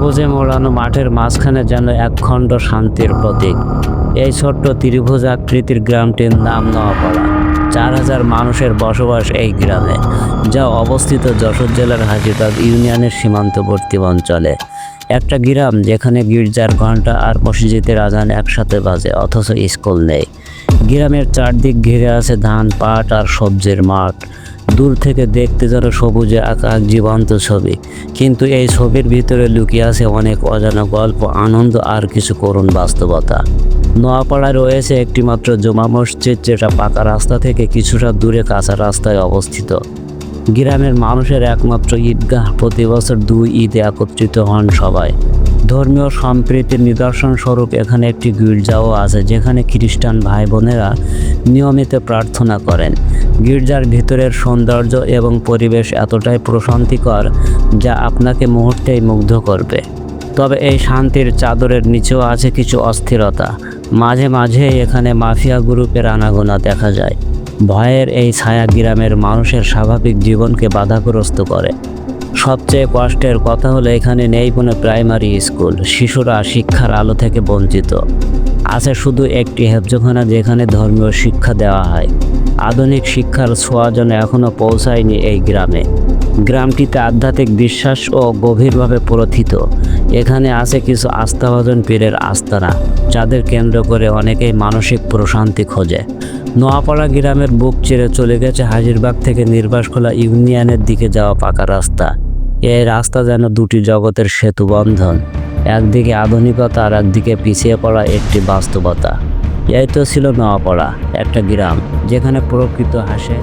সবুজে মোড়ানো মাঠের মাঝখানে যেন একখণ্ড শান্তির প্রতীক। এই ছোট্ট ত্রিভুজ আকৃতির গ্রামটির নাম নোয়াপাড়া চার হাজার মানুষের বসবাস এই গ্রামে, যা অবস্থিত যশোর জেলার হাজিবাগ ইউনিয়নের সীমান্তবর্তী অঞ্চলে। একটা গ্রাম যেখানে গির্জার ঘণ্টা আর মসজিদের আজান একসাথে বাজে, অথচ স্কুল নেই। গ্রামের চারদিক ঘিরে আছে ধান, পাট আর সবজির মাঠ। দূর থেকে দেখতে যেন সবুজে আকাশ জীবন্ত ছবি। কিন্তু এই ছবির ভিতরে লুকিয়ে আছে অনেক অজানা গল্প, আনন্দ আর কিছু করুণ বাস্তবতা। নোয়াপাড়ায় রয়েছে একটি মাত্র জমা মসজিদ, যেটা পাকা রাস্তা থেকে কিছুটা দূরে কাঁচা রাস্তায় অবস্থিত। গ্রামের মানুষের একমাত্র ঈদগাহ প্রতি বছর দুই ঈদে একত্রিত হন সবাই। ধর্মীয় সম্প্রীতির নিদর্শন স্বরূপ এখানে একটি গির্জাও আছে, যেখানে খ্রিস্টান ভাই বোনেরা নিয়মিত প্রার্থনা করেন। গির্জার ভিতরের সৌন্দর্য এবং পরিবেশ এতটাই প্রশান্তিকর যা আপনাকে মুহূর্তেই মুগ্ধ করবে। তবে এই শান্তির চাদরের নিচেও আছে কিছু অস্থিরতা। মাঝে মাঝে এখানে মাফিয়া গ্রুপের আনাগোনা দেখা যায়। ভয়ের এই ছায়া গ্রামের মানুষের স্বাভাবিক জীবনকে বাধাগ্রস্ত করে। সবচেয়ে কষ্টের কথা হলো এখানে নেই কোনো প্রাইমারি স্কুল, শিশুরা শিক্ষার আলো থেকে বঞ্চিত। আছে শুধু একটি হেফজখানা যেখানে ধর্মীয় শিক্ষা দেওয়া হয়। আধুনিক শিক্ষার ছোঁয়া যেন এখনও পৌঁছায়নি এই গ্রামে। গ্রামটিতে আধ্যাত্মিক বিশ্বাস ও গভীরভাবে প্রথিত। এখানে আছে কিছু আস্থাভাজন পীরের আস্তানা, যাদের কেন্দ্র করে অনেকেই মানসিক প্রশান্তি খোঁজে। নোয়াপাড়া গ্রামের বুক চিরে চলে গেছে হাজিরবাগ থেকে নির্বাসখোলা ইউনিয়নের দিকে যাওয়া পাকা রাস্তা। এই রাস্তা যেন দুটি জগতের সেতু বন্ধন, একদিকে আধুনিকতা আর একদিকে পিছিয়ে পড়া একটি বাস্তবতা। এই তো ছিল নোয়াপাড়া, একটা গ্রাম, যেখানে প্রকৃত হাসে